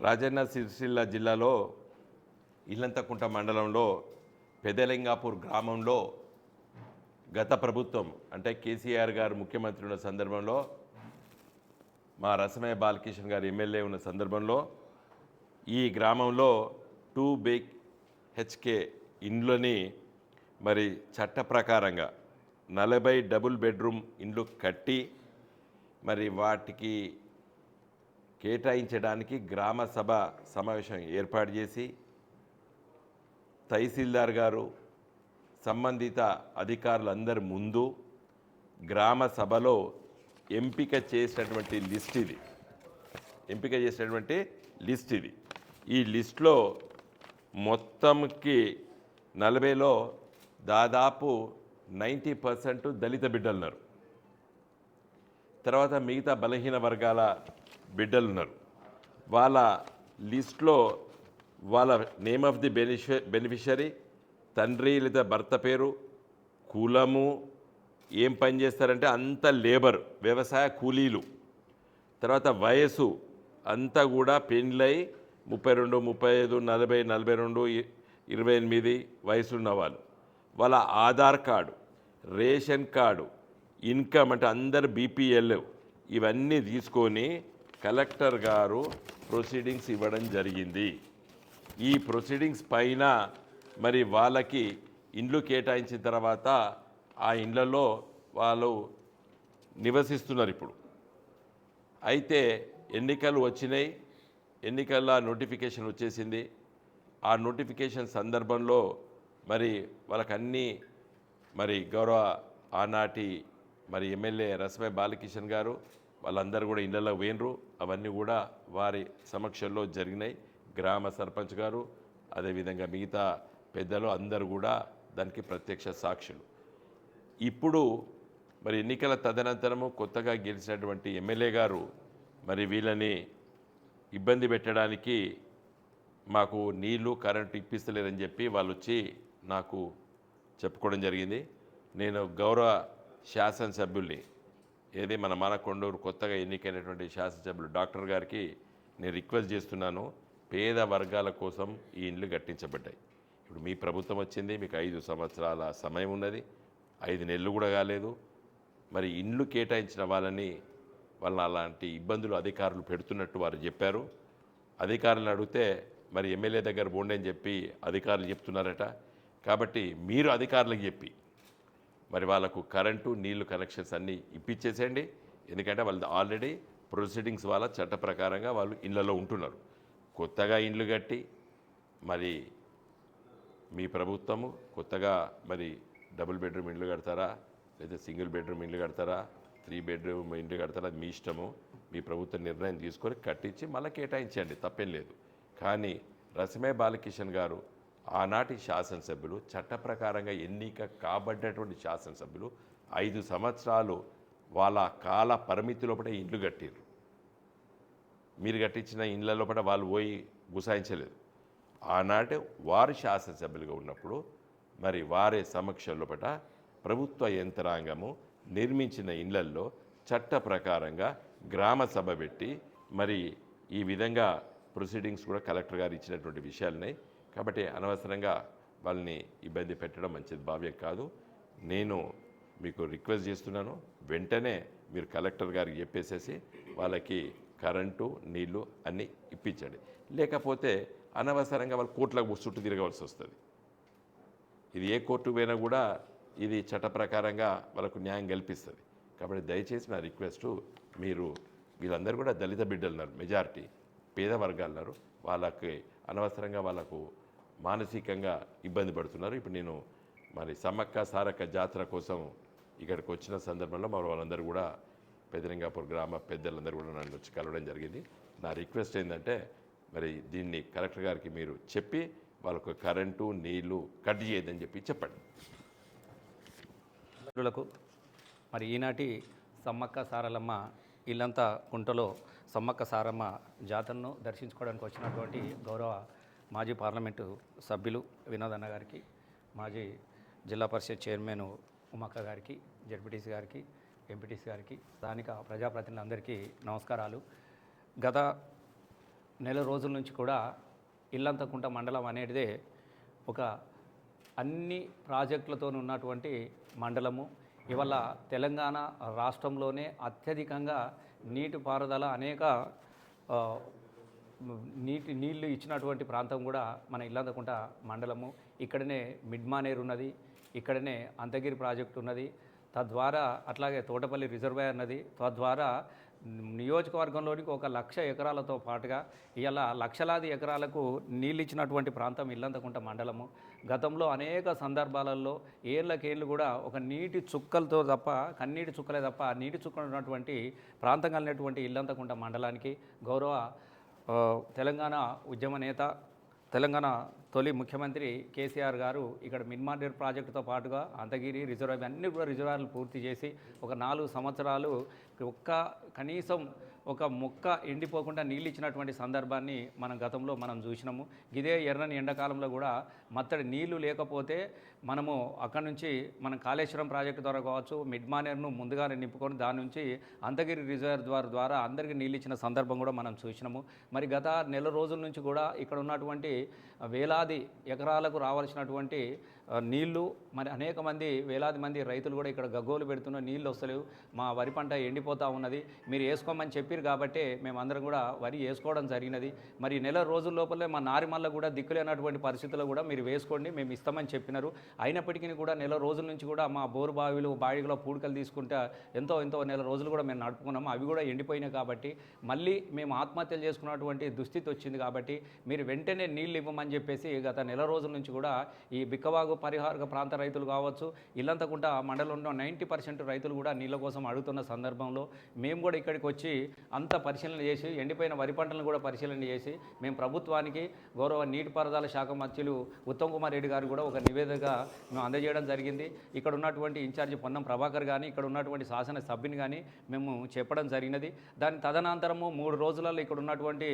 రాజన్న సిరిసిల్ల జిల్లాలో ఇల్లంతకుంట మండలంలో పెదలింగాపూర్ గ్రామంలో గత ప్రభుత్వం అంటే కేసీఆర్ గారు ముఖ్యమంత్రి ఉన్న సందర్భంలో మా రసమయ బాలకిషన్ గారు ఎమ్మెల్యే ఉన్న సందర్భంలో ఈ గ్రామంలో టూ బేక్ హెచ్కే ఇండ్లని మరి చట్ట ప్రకారంగా నలభై డబుల్ బెడ్రూమ్ ఇండ్లు కట్టి మరి వాటికి కేటాయించడానికి గ్రామ సభ సమావేశం ఏర్పాటు చేసి తహసీల్దార్ గారు సంబంధిత అధికారులందరి ముందు గ్రామ సభలో ఎంపిక చేసినటువంటి లిస్ట్ ఇది. ఎంపిక చేసినటువంటి లిస్ట్ ఇది. ఈ లిస్ట్లో మొత్తంకి నలభైలో దాదాపు నైంటీ పర్సెంట్ దళిత బిడ్డలున్నారు. తర్వాత మిగతా బలహీన వర్గాల బిడ్డలు ఉన్నారు వాళ్ళ లిస్ట్లో వాళ్ళ నేమ్ ఆఫ్ ది బెనిఫి బెనిఫిషరీ తండ్రి లేదా భర్త పేరు కులము ఏం పని చేస్తారంటే అంత లేబర్ వ్యవసాయ కూలీలు. తర్వాత వయసు అంతా కూడా పెండ్లై ముప్పై రెండు ముప్పై ఐదు నలభై నలభై రెండు ఇరవై ఎనిమిది వయసున్న వాళ్ళు. వాళ్ళ Aadhaar card ration card income అంటే అందరు బీపీఎల్ ఇవన్నీ తీసుకొని కలెక్టర్ గారు ప్రొసీడింగ్స్ ఇవ్వడం జరిగింది. ఈ ప్రొసీడింగ్స్ పైన మరి వాళ్ళకి ఇండ్లు కేటాయించిన తర్వాత ఆ ఇండ్లలో వాళ్ళు నివసిస్తున్నారు ఇప్పుడు. అయితే ఎన్నికలు వచ్చినాయి ఎన్నికల నోటిఫికేషన్ వచ్చేసింది. ఆ నోటిఫికేషన్ సందర్భంలో మరి వాళ్ళకన్నీ మరి గౌరవ ఆనాటి మరి ఎమ్మెల్యే రసమే బాలకిషన్ గారు వాళ్ళందరూ కూడా ఇళ్ళలో వేనరు. అవన్నీ కూడా వారి సమక్షంలో జరిగినాయి. గ్రామ సర్పంచ్ గారు అదేవిధంగా మిగతా పెద్దలు అందరూ కూడా దానికి ప్రత్యక్ష సాక్షులు. ఇప్పుడు మరి ఎన్నికల తదనంతరము కొత్తగా గెలిచినటువంటి ఎమ్మెల్యే గారు మరి వీళ్ళని ఇబ్బంది పెట్టడానికి మాకు నీళ్ళు కరెంటు ఇప్పిస్తలేరని చెప్పి వాళ్ళు వచ్చి నాకు చెప్పుకోవడం జరిగింది. నేను గౌరవ శాసనసభ్యుల్ని ఏది మన మానకొండూరు కొత్తగా ఎన్నికైనటువంటి శాసనసభ్యులు డాక్టర్ గారికి నేను రిక్వెస్ట్ చేస్తున్నాను పేద వర్గాల కోసం ఈ ఇండ్లు కట్టించబడ్డాయి. ఇప్పుడు మీ ప్రభుత్వం వచ్చింది మీకు ఐదు సంవత్సరాల సమయం ఉన్నది ఐదు నెలలు కూడా కాలేదు. మరి ఇండ్లు కేటాయించిన వాళ్ళని వాళ్ళని అలాంటి ఇబ్బందులు అధికారులు పెడుతున్నట్టు వారు చెప్పారు. అధికారులను అడిగితే మరి ఎమ్మెల్యే దగ్గర పోండి అని చెప్పి అధికారులు చెప్తున్నారట. కాబట్టి మీరు అధికారులకు చెప్పి మరి వాళ్ళకు కరెంటు నీళ్ళు కనెక్షన్స్ అన్నీ ఇప్పించేసేయండి ఎందుకంటే వాళ్ళు ఆల్రెడీ ప్రొసీడింగ్స్ వాళ్ళ చట్ట ప్రకారంగా వాళ్ళు ఇళ్ళలో ఉంటున్నారు. కొత్తగా ఇండ్లు కట్టి మరి మీ ప్రభుత్వము కొత్తగా మరి డబుల్ బెడ్రూమ్ ఇండ్లు కడతారా? లేదా సింగిల్ బెడ్రూమ్ ఇండ్లు కడతారా? త్రీ బెడ్రూమ్ ఇండ్లు కడతారా? అది మీ ఇష్టము. మీ ప్రభుత్వం నిర్ణయం తీసుకొని కట్టించి మళ్ళీ కేటాయించండి. తప్పేం లేదు. కానీ రసమే బాలకిషన్ గారు ఆనాటి శాసనసభ్యులు చట్ట ప్రకారంగా ఎన్నిక కాబడ్డటువంటి శాసనసభ్యులు ఐదు సంవత్సరాలు వాళ్ళ కాల పరిమితి లోపల ఇండ్లు కట్టారు మీరు కట్టించిన ఇండ్ల లోపల వాళ్ళు పోయి గుసాయించలేదు. ఆనాటి వారు శాసనసభ్యులుగా ఉన్నప్పుడు మరి వారే సమక్షం లోపల ప్రభుత్వ యంత్రాంగము నిర్మించిన ఇళ్ళల్లో చట్ట ప్రకారంగా గ్రామ సభ పెట్టి మరి ఈ విధంగా ప్రొసీడింగ్స్ కూడా కలెక్టర్ గారు ఇచ్చినటువంటి విషయాలని కాబట్టి అనవసరంగా వాళ్ళని ఇబ్బంది పెట్టడం మంచిది. భావ్యం కాదు. నేను మీకు రిక్వెస్ట్ చేస్తున్నాను వెంటనే మీరు కలెక్టర్ గారికి చెప్పేసేసి వాళ్ళకి కరెంటు నీళ్ళు అన్నీ ఇప్పించండి. లేకపోతే అనవసరంగా వాళ్ళు కోర్టులకు చుట్టూ తిరగవలసి వస్తుంది. ఇది ఏ కోర్టు పోయినా కూడా ఇది చట్ట ప్రకారంగా వాళ్ళకు న్యాయం కల్పిస్తుంది. కాబట్టి దయచేసి నా రిక్వెస్టు మీరు వీళ్ళందరూ కూడా దళిత బిడ్డలు ఉన్నారు మెజారిటీ పేద వర్గాలున్నారు. వాళ్ళకి అనవసరంగా వాళ్ళకు మానసికంగా ఇబ్బంది పడుతున్నారు. ఇప్పుడు నేను మరి సమ్మక్క సారక్క జాతర కోసం ఇక్కడికి వచ్చిన సందర్భంలో మరి వాళ్ళందరూ కూడా పెదరింగాపూర్ గ్రామ పెద్దలందరూ కూడా నన్ను వచ్చి కలవడం జరిగింది. నా రిక్వెస్ట్ ఏంటంటే మరి దీన్ని కలెక్టర్ గారికి మీరు చెప్పి వాళ్ళకు కరెంటు నీళ్ళు కట్ చేయదని చెప్పి చెప్పండి. మరి ఈనాటి సమ్మక్క సారలమ్మ ఇల్లంతా కుంటలో సమ్మక్క సారమ్మ జాతరను దర్శించుకోవడానికి వచ్చినటువంటి గౌరవ మాజీ పార్లమెంటు సభ్యులు వినోద్ అన్న గారికి మాజీ జిల్లా పరిషత్ చైర్మన్ ఉమక్క గారికి జడ్పీటీసీ గారికి ఎంపీటీసీ గారికి స్థానిక ప్రజాప్రతినిధులందరికీ నమస్కారాలు. గత నెల రోజుల నుంచి కూడా ఇల్లంతకుంట మండలం అనేటిదే ఒక అన్ని ప్రాజెక్టులతో ఉన్నటువంటి మండలము. ఇవాళ తెలంగాణ రాష్ట్రంలోనే అత్యధికంగా నీటిపారుదల అనేక నీటి నీళ్ళు ఇచ్చినటువంటి ప్రాంతం కూడా మన ఇల్లందకుంట మండలము. ఇక్కడనే మిడ్మానేర్ ఉన్నది ఇక్కడనే అంతగిరి ప్రాజెక్టు ఉన్నది. తద్వారా అట్లాగే తోటపల్లి రిజర్వాయర్ ఉన్నది. తద్వారా నియోజకవర్గంలోనికి ఒక లక్ష ఎకరాలతో పాటుగా ఇలా లక్షలాది ఎకరాలకు నీళ్ళు ఇచ్చినటువంటి ప్రాంతం ఇల్లంతకుంట మండలము. గతంలో అనేక సందర్భాలలో ఏళ్ళకేళ్ళు కూడా ఒక నీటి చుక్కలతో తప్ప కన్నీటి చుక్కలే తప్ప నీటి చుక్కలు ఉన్నటువంటి ప్రాంతం కలిగినటువంటి ఇల్లంతకుంట మండలానికి గౌరవ తెలంగాణ ఉద్యమ నేత తెలంగాణ తొలి ముఖ్యమంత్రి కేసీఆర్ గారు ఇక్కడ మిన్మాండేర్ ప్రాజెక్టుతో పాటుగా అంతగిరి రిజర్వాయర్ అన్ని కూడా రిజర్వాయర్లు పూర్తి చేసి ఒక నాలుగు సంవత్సరాలు ఒక్క కనీసం ఒక మొక్క ఎండిపోకుండా నీళ్ళు ఇచ్చినటువంటి సందర్భాన్ని మనం గతంలో మనం చూసినాము. ఇదే ఎర్రని ఎండాకాలంలో కూడా మత్తడి నీళ్ళు లేకపోతే మనము అక్కడి నుంచి మనం కాళేశ్వరం ప్రాజెక్టు ద్వారా కావచ్చు మిడ్మానేర్ను ముందుగానే నింపుకొని దాని నుంచి అంతగిరి రిజర్వ్ ద్వారా ద్వారా అందరికీ నీళ్ళు ఇచ్చిన సందర్భం కూడా మనం చూసినాము. మరి గత నెల రోజుల నుంచి కూడా ఇక్కడ ఉన్నటువంటి వేలాది ఎకరాలకు రావాల్సినటువంటి నీళ్ళు మరి అనేక మంది వేలాది మంది రైతులు కూడా ఇక్కడ గగ్గోలు పెడుతున్న నీళ్ళు వస్తలేవు మా వరి పంట ఎండిపోతూ ఉన్నది. మీరు వేసుకోమని చెప్పారు కాబట్టి మేమందరం కూడా వరి వేసుకోవడం జరిగినది. మరి నెల రోజుల లోపలే మా నారిమల్ల కూడా దిక్కులేనటువంటి పరిస్థితుల్లో కూడా మీరు వేసుకోండి మేము ఇస్తామని చెప్పినారు. అయినప్పటికీ కూడా నెల రోజుల నుంచి కూడా మా బోరు బావిలు బావిలో పూడికలు తీసుకుంటే ఎంతో ఎంతో నెల రోజులు కూడా మేము నడుపుకున్నాము. అవి కూడా ఎండిపోయినాయి కాబట్టి మళ్ళీ మేము ఆత్మహత్యలు చేసుకున్నటువంటి దుస్థితి వచ్చింది కాబట్టి మీరు వెంటనే నీళ్ళు ఇవ్వమని చెప్పేసి గత నెల రోజుల నుంచి కూడా ఈ బిక్కవాగు పరిహారక ప్రాంత రైతులు కావచ్చు ఇల్లంతకుంట మండలంలో నైంటీ పర్సెంట్ రైతులు కూడా నీళ్ళ కోసం అడుగుతున్న సందర్భంలో మేము కూడా ఇక్కడికి వచ్చి అంత పరిశీలన చేసి ఎండిపోయిన వరి పంటలను కూడా పరిశీలన చేసి మేము ప్రభుత్వానికి గౌరవ నీటిపారుదల శాఖ మంత్రులు ఉత్తమ్ కుమార్ రెడ్డి గారు కూడా ఒక నివేదిక మేము అందజేయడం జరిగింది. ఇక్కడ ఉన్నటువంటి ఇన్ఛార్జి పొన్నం ప్రభాకర్ కానీ ఇక్కడ ఉన్నటువంటి శాసన సభ్యుని కానీ మేము చెప్పడం జరిగినది. దాని తదనంతరము మూడు రోజులలో ఇక్కడ ఉన్నటువంటి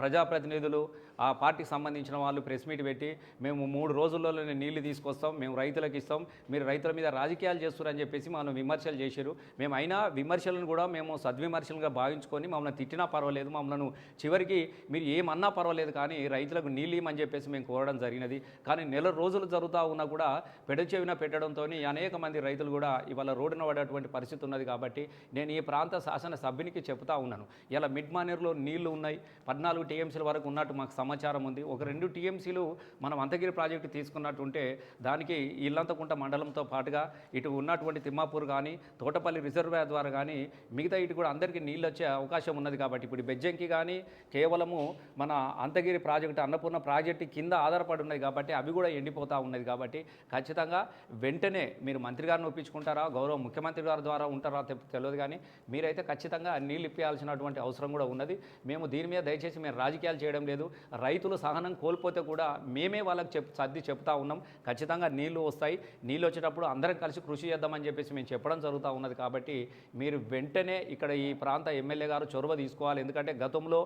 ప్రజాప్రతినిధులు ఆ పార్టీకి సంబంధించిన వాళ్ళు ప్రెస్ మీట్ పెట్టి మేము మూడు రోజుల్లోనే నీళ్ళు తీసుకొస్తాం మేము రైతులకు ఇస్తాం మీరు రైతుల మీద రాజకీయాలు చేస్తున్నారని చెప్పేసి మనం విమర్శలు చేశారు. మేము అయినా విమర్శలను కూడా మేము సద్విమర్శలుగా భావించుకొని మమ్మల్ని తిట్టినా పర్వాలేదు మమ్మల్ని చివరికి మీరు ఏమన్నా పర్వాలేదు కానీ రైతులకు నీళ్ళు ఇవ్వమని చెప్పేసి మేము కోరడం జరిగినది. కానీ నెల రోజులు జరుగుతూ ఉన్నా కూడా పెడచెవిన పెట్టడంతో అనేక మంది రైతులు కూడా ఇవాళ రోడ్డున పడేటువంటి పరిస్థితి ఉన్నది కాబట్టి నేను ఈ ప్రాంత శాసన సభ్యునికి చెప్తా ఉన్నాను. ఇలా మిడ్ మానేర్లో నీళ్ళు ఉన్నాయి పద్నాలుగు టీఎంసీల వరకు ఉన్నట్టు మాకు సమాచారం ఉంది. ఒక రెండు టీఎంసీలు మనం అంతగిరి ప్రాజెక్టు తీసుకున్నట్టుంటే దానికి ఇల్లంతకుంట మండలంతో పాటుగా ఇటు ఉన్నటువంటి తిమ్మాపూర్ కానీ తోటపల్లి రిజర్వాయర్ ద్వారా కానీ మిగతా ఇటు కూడా అందరికీ నీళ్ళు వచ్చే అవకాశం ఉన్నది కాబట్టి ఇప్పుడు బెజ్జంకి కానీ కేవలము మన అంతగిరి ప్రాజెక్టు అన్నపూర్ణ ప్రాజెక్టు కింద ఆధారపడి ఉన్నది కాబట్టి అవి కూడా ఎండిపోతూ ఉన్నది కాబట్టి ఖచ్చితంగా వెంటనే మీరు మంత్రి గారిని ఒప్పించుకుంటారా గౌరవ ముఖ్యమంత్రి గారి ద్వారా ఉంటారా తెలియదు కానీ మీరైతే ఖచ్చితంగా నీళ్ళు ఇప్పించాల్సినటువంటి అవసరం కూడా ఉన్నది. మేము దీని మీద దయచేసి మేము రాజకీయాలు చేయడం లేదు. రైతులు సహనం కోల్పోతే కూడా మేమే వాళ్ళకి చెప్ సర్ది చెప్తా ఉన్నాం. ఖచ్చితంగా నీళ్ళు వస్తాయి. నీళ్ళు వచ్చేటప్పుడు అందరం కలిసి కృషి చేద్దామని చెప్పేసి మేము చెప్పడం జరుగుతూ ఉన్నది కాబట్టి మీరు వెంటనే ఇక్కడ ఈ ప్రాంత ఎమ్మెల్యే గారు చొరవ తీసుకోవాలి. ఎందుకంటే గతంలో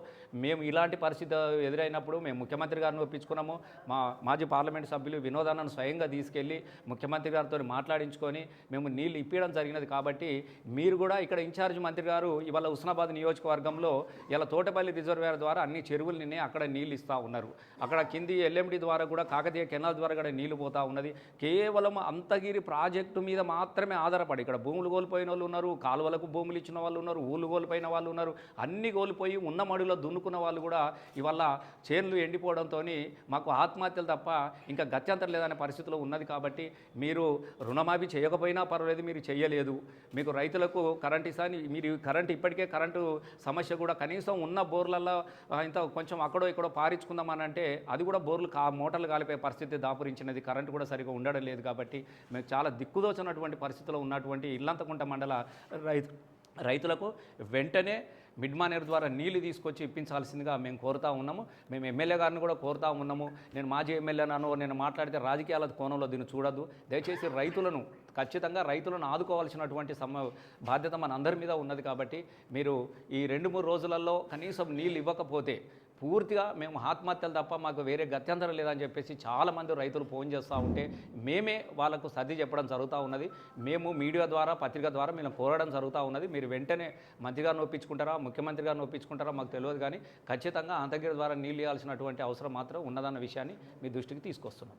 మేము ఇలాంటి పరిస్థితి ఎదురైనప్పుడు మేము ముఖ్యమంత్రి గారిని ఒప్పించుకున్నాము. మా మాజీ పార్లమెంట్ సభ్యులు వినోదాన్ని స్వయంగా తీసుకెళ్ళి ముఖ్యమంత్రి గారితో మాట్లాడించుకొని మేము నీళ్ళు ఇప్పించడం జరిగినది కాబట్టి మీరు కూడా ఇక్కడ ఇన్ఛార్జ్ మంత్రి గారు ఇవాళ హుస్నాబాద్ నియోజకవర్గంలో ఇలా తోటపల్లి రిజర్వేర్ ద్వారా అన్ని చెరువులు నిన్నే అక్కడ నీళ్ళు ఇస్తూ ఉన్నారు. అక్కడ కింది ఎల్ఎండి ద్వారా కూడా కాకతీయ కెనాల్ ద్వారా కూడా నీళ్ళు పోతా ఉన్నది. కేవలం అంతగిరి ప్రాజెక్టు మీద మాత్రమే ఆధారపడి ఇక్కడ భూములు కోల్పోయిన వాళ్ళు ఉన్నారు కాలువలకు భూములు ఇచ్చిన వాళ్ళు ఉన్నారు ఊళ్ళు కోల్పోయిన వాళ్ళు ఉన్నారు అన్ని కోల్పోయి ఉన్న మడులో దున్నుకున్న వాళ్ళు కూడా ఇవాళ చేన్లు ఎండిపోవడంతో మాకు ఆత్మహత్యలు తప్ప ఇంకా గత్యంతరం లేదనే పరిస్థితిలో ఉన్నది కాబట్టి మీరు రుణమాఫీ చేయకపోయినా పర్వాలేదు మీరు చేయలేదు. మీకు రైతులకు కరెంట్ ఇస్తాని మీరు కరెంట్ ఇప్పటికే కరెంటు సమస్య కూడా కనీసం ఉన్న బోర్లలో ఇంత కొంచెం అక్కడో ఇక్కడో పారించుకుందామని అంటే అది కూడా బోర్లు కా మోటార్లు కాలిపోయే పరిస్థితి దాపురించినది కరెంట్ కూడా సరిగా ఉండడం లేదు కాబట్టి మేము చాలా దిక్కుదోచినటువంటి పరిస్థితిలో ఉన్నటువంటి ఇల్లంతకుంట మండల రైతు రైతులకు వెంటనే మిడ్ మానేర్ ద్వారా నీళ్ళు తీసుకొచ్చి ఇప్పించాల్సిందిగా మేము కోరుతా ఉన్నాము. మేము ఎమ్మెల్యే గారిని కూడా కోరుతా ఉన్నాము. నేను మాజీ ఎమ్మెల్యేనాను నేను మాట్లాడితే రాజకీయాల కోణంలో దీన్ని చూడద్దు. దయచేసి రైతులను ఖచ్చితంగా రైతులను ఆదుకోవాల్సినటువంటి సమ బాధ్యత మన అందరి మీద ఉన్నది కాబట్టి మీరు ఈ రెండు మూడు రోజులలో కనీసం నీళ్ళు ఇవ్వకపోతే పూర్తిగా మేము ఆత్మహత్యలు తప్ప మాకు వేరే గత్యంతరం లేదని చెప్పేసి చాలామంది రైతులు ఫోన్ చేస్తూ ఉంటే మేమే వాళ్ళకు సర్ది చెప్పడం జరుగుతూ ఉన్నది. మేము మీడియా ద్వారా పత్రిక ద్వారా మేము కోరడం జరుగుతూ ఉన్నది. మీరు వెంటనే మంత్రి గారిని ఒప్పించుకుంటారా ముఖ్యమంత్రి గారిని ఒప్పించుకుంటారా మాకు తెలియదు కానీ ఖచ్చితంగా అంతగిరి ద్వారా నీళ్ళు ఇవ్వాల్సినటువంటి అవసరం మాత్రం ఉన్నదన్న విషయాన్ని మీ దృష్టికి తీసుకొస్తున్నాం.